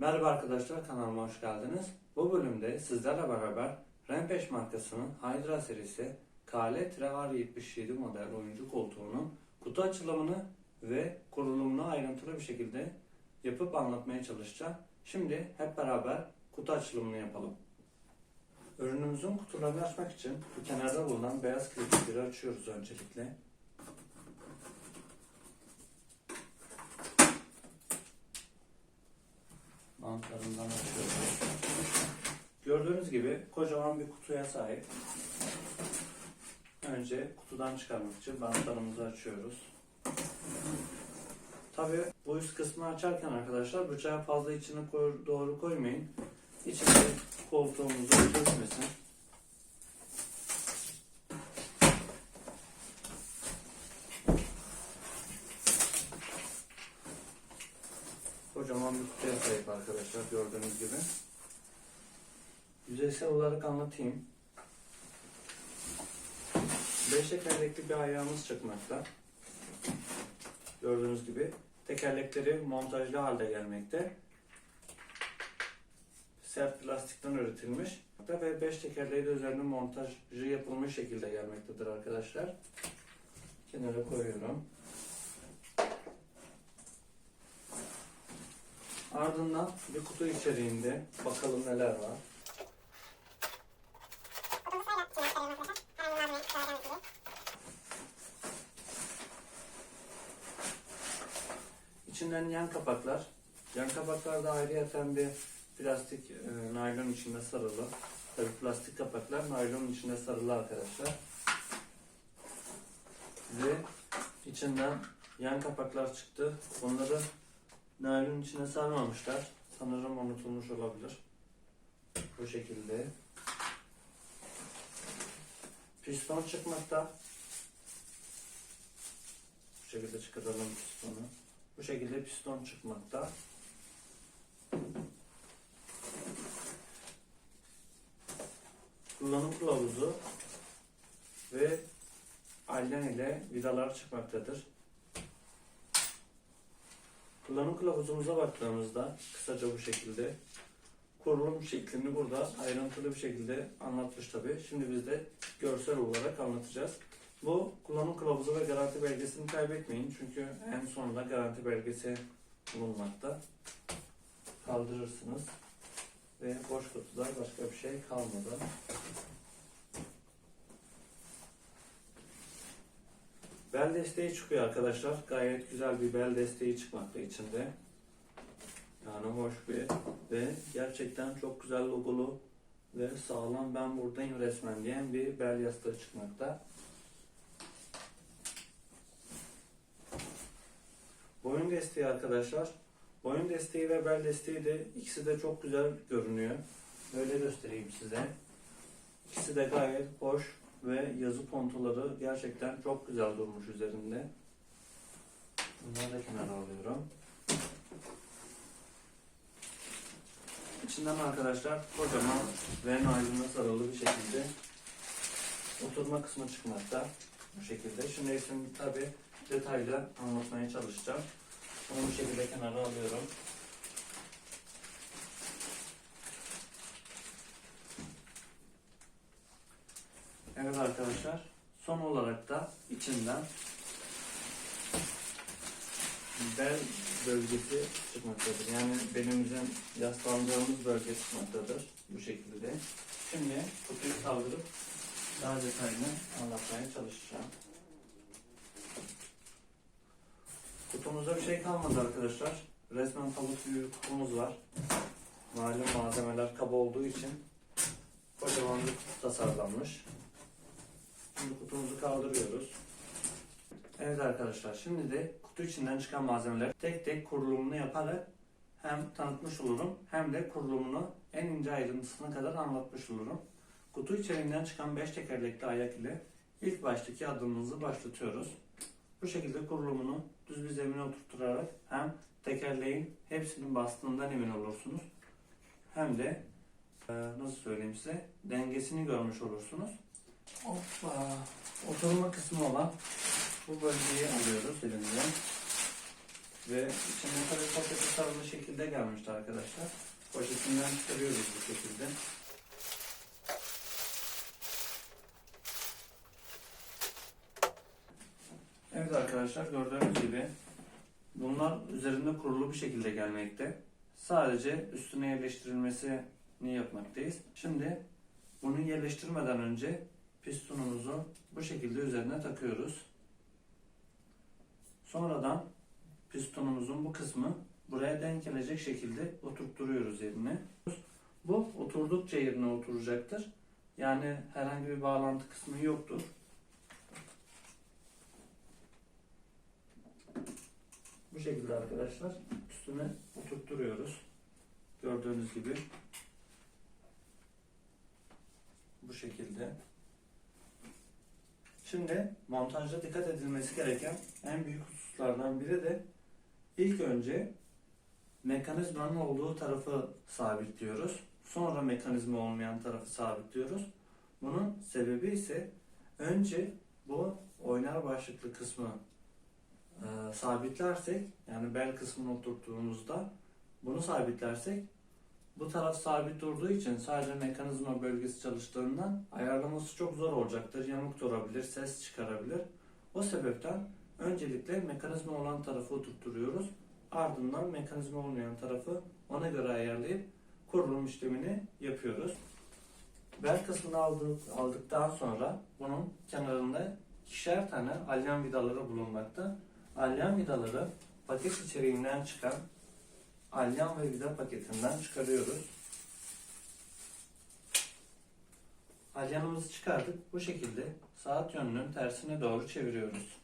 Merhaba arkadaşlar kanalıma hoş geldiniz. Bu bölümde sizlerle beraber Rampage markasının Hydra serisi KL-R77 model oyuncu koltuğunun kutu açılımını ve kurulumunu ayrıntılı bir şekilde yapıp anlatmaya çalışacağım. Şimdi hep beraber kutu açılımını yapalım. Ürünümüzün kutularını açmak için bu kenarda bulunan beyaz kilitleri açıyoruz öncelikle. Bantlarından açıyoruz. Gördüğünüz gibi kocaman bir kutuya sahip. Önce kutudan çıkarmak için bantlarımızı açıyoruz. Tabi bu üst kısmı açarken arkadaşlar bıçağı fazla içine doğru koymayın. İçinde koltuğumuzu kesmesin. Kocaman bir kutuya sahip arkadaşlar gördüğünüz gibi. Yüzeysel olarak anlatayım. 5 tekerlekli bir ayağımız çıkmakta. Gördüğünüz gibi tekerlekleri montajlı halde gelmekte. Sert plastikten üretilmiş ve 5 tekerleği de üzerine montajı yapılmış şekilde gelmektedir arkadaşlar. Kenara koyuyorum. Ardından bir kutu içeriğinde bakalım neler var. İçinden yan kapaklar. Yan kapaklarda ayrıyeten bir plastik e, naylon içinde sarılı. Tabii plastik kapaklar naylon içinde sarılı arkadaşlar. Ve içinden yan kapaklar çıktı. Onları naylon içine sarmamışlar. Sanırım unutulmuş olabilir. Bu şekilde. Piston çıkmakta. Bu şekilde çıkaralım pistonu. Bu şekilde piston çıkmakta. Kullanım kılavuzu ve allen ile vidalar çıkmaktadır. Kullanım kılavuzumuza baktığımızda kısaca bu şekilde kurulum şeklini burada ayrıntılı bir şekilde anlatmış tabi. Şimdi biz de görsel olarak anlatacağız. Bu kullanım kılavuzu ve garanti belgesini kaybetmeyin. Çünkü en sonunda garanti belgesi bulunmakta. Kaldırırsınız. Ve boş kutuda başka bir şey kalmadı. Bel desteği çıkıyor arkadaşlar. Gayet güzel bir bel desteği çıkmakta içinde. Yani hoş bir ve gerçekten çok güzel logolu ve sağlam ben buradayım resmen diyen bir bel yastığı çıkmakta. Boyun desteği arkadaşlar. Boyun desteği ve bel desteği de ikisi de çok güzel görünüyor. Böyle göstereyim size. İkisi de gayet hoş ve yazı pontoları gerçekten çok güzel durmuş üzerinde. Bunları da kenara alıyorum. İçinden arkadaşlar kocaman ve naylona sarılı bir şekilde oturma kısmı çıkmakta. Bu şekilde. Şimdi hepsini tabi detaylı anlatmaya çalışacağım. Onu bu şekilde kenara alıyorum. Evet arkadaşlar. Son olarak da içinden bel bölgesi çıkmaktadır. Yani belimizin yaslandığımız bölge çıkmaktadır. Bu şekilde. Şimdi kutuyu kaldırıp daha detaylı anlatmaya çalışacağım. Kutumuzda bir şey kalmadı arkadaşlar. Resmen pamuk gibi bir kutumuz var. Malum malzemeler kaba olduğu için kocaman bir kutu tasarlanmış. Şimdi kutumuzu kaldırıyoruz. Evet arkadaşlar şimdi de kutu içinden çıkan malzemeleri tek tek kurulumunu yaparak hem tanıtmış olurum hem de kurulumunu en ince ayrıntısına kadar anlatmış olurum. Kutu içeriğinden çıkan 5 tekerlekli ayak ile ilk baştaki adımımızı başlatıyoruz. Bu şekilde kurulumunu düz bir zemine oturtturarak hem tekerleğin hepsinin bastığından emin olursunuz hem de e, nasıl söyleyeyim size dengesini görmüş olursunuz. Hoppa. Oturma kısmı olan bu bölgeyi alıyoruz elimize. Ve içine tabii paketi sarılı şekilde gelmişti arkadaşlar. Poşetinden çıkarıyoruz bu şekilde. Evet arkadaşlar gördüğünüz gibi bunlar üzerinde kurulu bir şekilde gelmekte. Sadece üstüne yerleştirilmesini yapmaktayız. Şimdi bunu yerleştirmeden önce pistonumuzu bu şekilde üzerine takıyoruz. Sonradan pistonumuzun bu kısmı buraya denk gelecek şekilde oturtturuyoruz yerine. Bu oturdukça yerine oturacaktır. Yani herhangi bir bağlantı kısmı yoktur. Bu şekilde arkadaşlar üstüne oturtturuyoruz. Gördüğünüz gibi. Bu şekilde. Şimdi montajda dikkat edilmesi gereken en büyük hususlardan biri de ilk önce mekanizmanın olduğu tarafı sabitliyoruz. Sonra mekanizma olmayan tarafı sabitliyoruz. Bunun sebebi ise önce bu oynar başlıklı kısmı e, sabitlersek yani bel kısmını oturttuğumuzda bunu sabitlersek bu taraf sabit durduğu için sadece mekanizma bölgesi çalıştığından ayarlaması çok zor olacaktır. Yamuk durabilir, ses çıkarabilir. O sebepten öncelikle mekanizma olan tarafı oturtturuyoruz. Ardından mekanizma olmayan tarafı ona göre ayarlayıp kurulum işlemini yapıyoruz. Bel kısmını aldık, aldıktan sonra bunun kenarında ikişer tane alyan vidaları bulunmakta. Alyan vidaları paket içeriğinden çıkan alyan ve vida paketinden çıkarıyoruz. Alyanımızı çıkardık. Bu şekilde saat yönünün tersine doğru çeviriyoruz.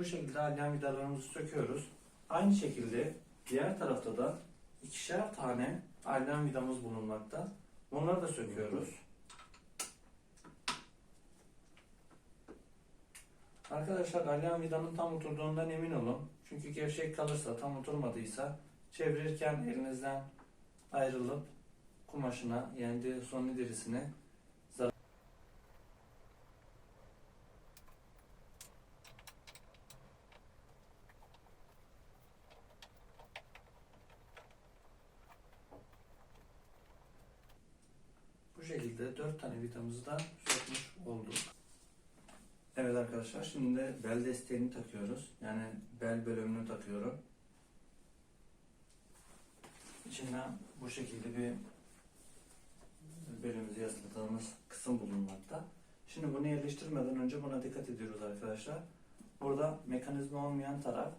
Bu şekilde alyan vidalarımızı söküyoruz. Aynı şekilde diğer tarafta da ikişer tane alyan vidamız bulunmakta. Bunları da söküyoruz. Arkadaşlar alyan vidanın tam oturduğundan emin olun. Çünkü gevşek kalırsa, tam oturmadıysa çevirirken elinizden ayrılıp kumaşına yani son derisine Bu şekilde 4 tane vidamızı da sökmüş olduk. Evet arkadaşlar şimdi de bel desteğini takıyoruz. Yani bel bölümünü takıyorum. İçinden bu şekilde bir belimizi yasladığımız kısım bulunmakta. Şimdi bunu yerleştirmeden önce buna dikkat ediyoruz arkadaşlar. Burada mekanizma olmayan taraf,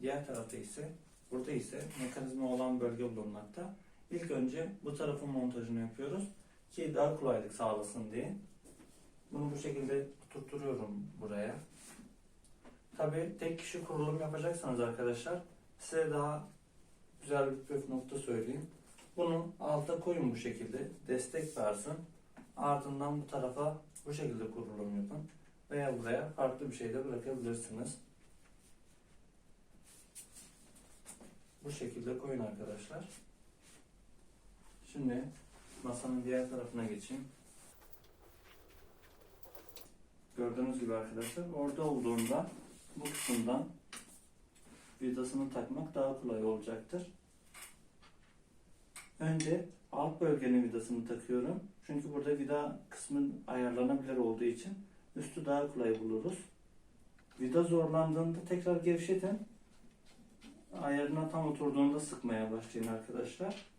diğer tarafta ise burada ise mekanizma olan bölge bulunmakta. İlk önce bu tarafın montajını yapıyoruz ki daha kolaylık sağlasın diye. Bunu bu şekilde tutturuyorum buraya. Tabi tek kişi kurulum yapacaksanız arkadaşlar size daha güzel bir püf nokta söyleyeyim. Bunu alta koyun bu şekilde destek versin. Ardından bu tarafa bu şekilde kurulum yapın. Veya buraya farklı bir şey de bırakabilirsiniz. Bu şekilde koyun arkadaşlar. Şimdi masanın diğer tarafına geçeyim. Gördüğünüz gibi arkadaşlar orada olduğunda bu kısımdan vidasını takmak daha kolay olacaktır. Önce alt bölgenin vidasını takıyorum. Çünkü burada vida kısmı ayarlanabilir olduğu için üstü daha kolay buluruz. Vida zorlandığında tekrar gevşetin. Ayarına tam oturduğunda sıkmaya başlayın arkadaşlar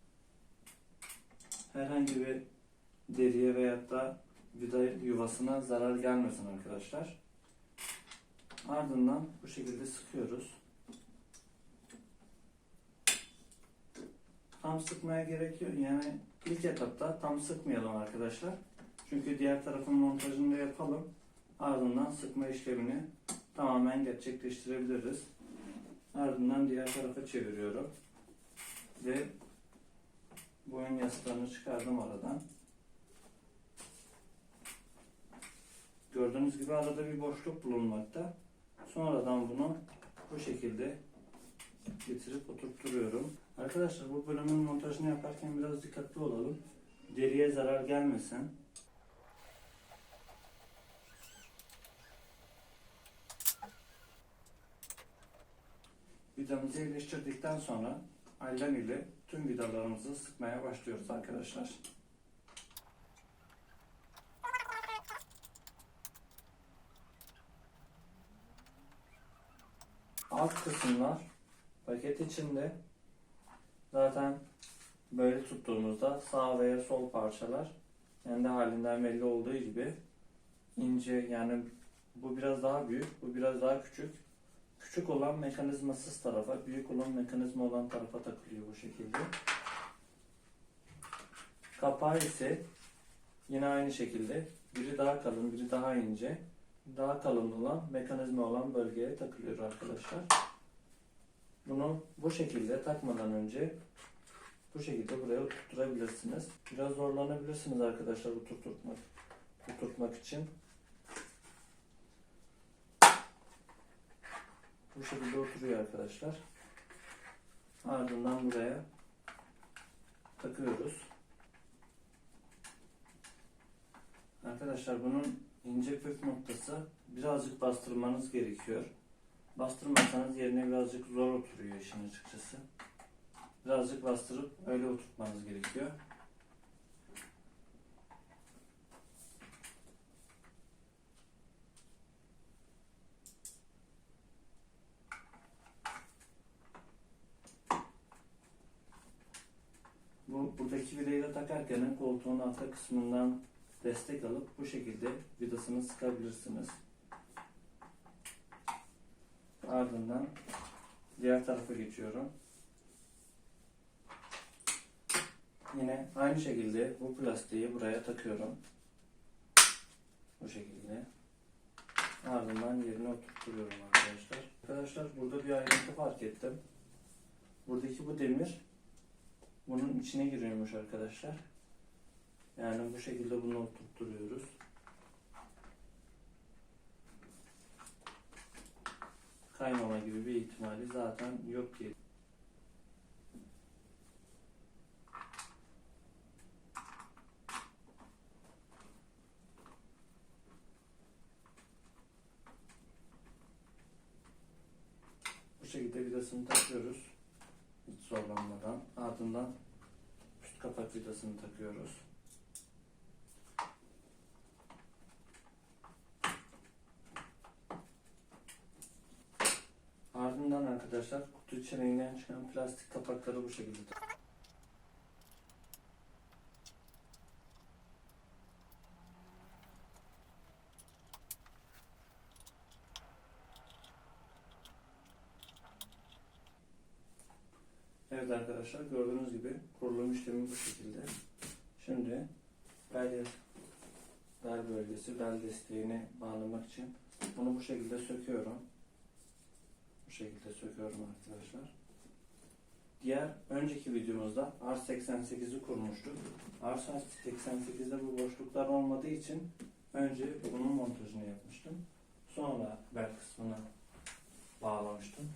herhangi bir deriye veyahut da vida yuvasına zarar gelmesin arkadaşlar. Ardından bu şekilde sıkıyoruz. Tam sıkmaya gerek yok. Yani ilk etapta tam sıkmayalım arkadaşlar. Çünkü diğer tarafın montajını da yapalım. Ardından sıkma işlemini tamamen gerçekleştirebiliriz. Ardından diğer tarafa çeviriyorum. Ve boyun yastığını çıkardım aradan. Gördüğünüz gibi arada bir boşluk bulunmakta. Sonradan bunu bu şekilde getirip oturtturuyorum. Arkadaşlar bu bölümün montajını yaparken biraz dikkatli olalım. Deriye zarar gelmesin. Vidamızı yerleştirdikten sonra aylan ile tüm vidalarımızı sıkmaya başlıyoruz arkadaşlar. Alt kısımlar paket içinde zaten böyle tuttuğumuzda sağ veya sol parçalar kendi halinden belli olduğu gibi ince yani bu biraz daha büyük, bu biraz daha küçük. Küçük olan mekanizmasız tarafa, büyük olan mekanizma olan tarafa takılıyor bu şekilde. Kapağı ise yine aynı şekilde biri daha kalın, biri daha ince. Daha kalın olan mekanizma olan bölgeye takılıyor arkadaşlar. Bunu bu şekilde takmadan önce bu şekilde buraya oturtturabilirsiniz. Biraz zorlanabilirsiniz arkadaşlar oturtmak, oturtmak için. Bu şekilde oturuyor arkadaşlar. Ardından buraya takıyoruz. Arkadaşlar bunun ince püf noktası birazcık bastırmanız gerekiyor. Bastırmazsanız yerine birazcık zor oturuyor işin açıkçası. Birazcık bastırıp öyle oturtmanız gerekiyor. Bu buradaki vidayı da takarken koltuğun arka kısmından destek alıp bu şekilde vidasını sıkabilirsiniz. Ardından diğer tarafa geçiyorum. Yine aynı şekilde bu plastiği buraya takıyorum. Bu şekilde. Ardından yerine oturtuyorum arkadaşlar. Arkadaşlar burada bir ayrıntı fark ettim. Buradaki bu demir bunun içine giriyormuş arkadaşlar. Yani bu şekilde bunu oturtturuyoruz. Kaymama gibi bir ihtimali zaten yok diye. Bu şekilde vidasını takıyoruz. Hiç zorlanmadan. Ardından üst kapak vidasını takıyoruz. Ardından arkadaşlar kutu içeriğinden çıkan plastik kapakları bu şekilde Evet arkadaşlar gördüğünüz gibi kurulum işlemi bu şekilde. Şimdi bel, bel bölgesi, bel desteğini bağlamak için bunu bu şekilde söküyorum. Bu şekilde söküyorum arkadaşlar. Diğer önceki videomuzda R88'i kurmuştuk. R88'de bu boşluklar olmadığı için önce bunun montajını yapmıştım. Sonra bel kısmına bağlamıştım.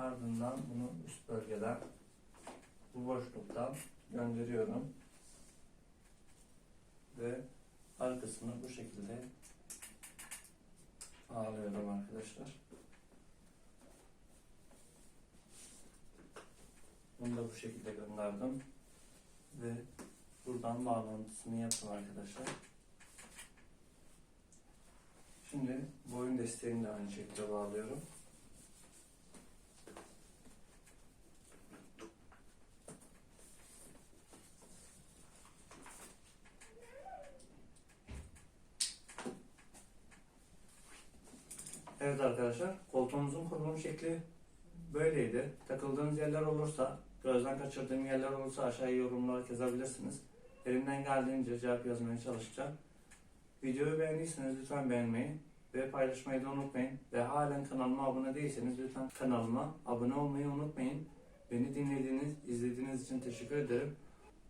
Ardından bunu üst bölgeden bu boşluktan gönderiyorum. Ve arkasını bu şekilde bağlıyorum arkadaşlar. Bunu da bu şekilde gönderdim. Ve buradan bağlantısını yaptım arkadaşlar. Şimdi boyun desteğini de aynı şekilde bağlıyorum. Evet arkadaşlar, koltuğumuzun kurulum şekli böyleydi. Takıldığınız yerler olursa, gözden kaçırdığım yerler olursa aşağıya yorumlara yazabilirsiniz. Elimden geldiğince cevap yazmaya çalışacağım. Videoyu beğendiyseniz lütfen beğenmeyi ve paylaşmayı da unutmayın. Ve halen kanalıma abone değilseniz lütfen kanalıma abone olmayı unutmayın. Beni dinlediğiniz, izlediğiniz için teşekkür ederim.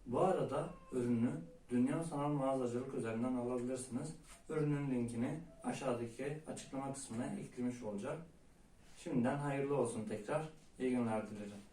Bu arada ürünü Dünya Sanal Mağazacılık üzerinden alabilirsiniz. Ürünün linkini aşağıdaki açıklama kısmına eklemiş olacak. Şimdiden hayırlı olsun tekrar. İyi günler dilerim.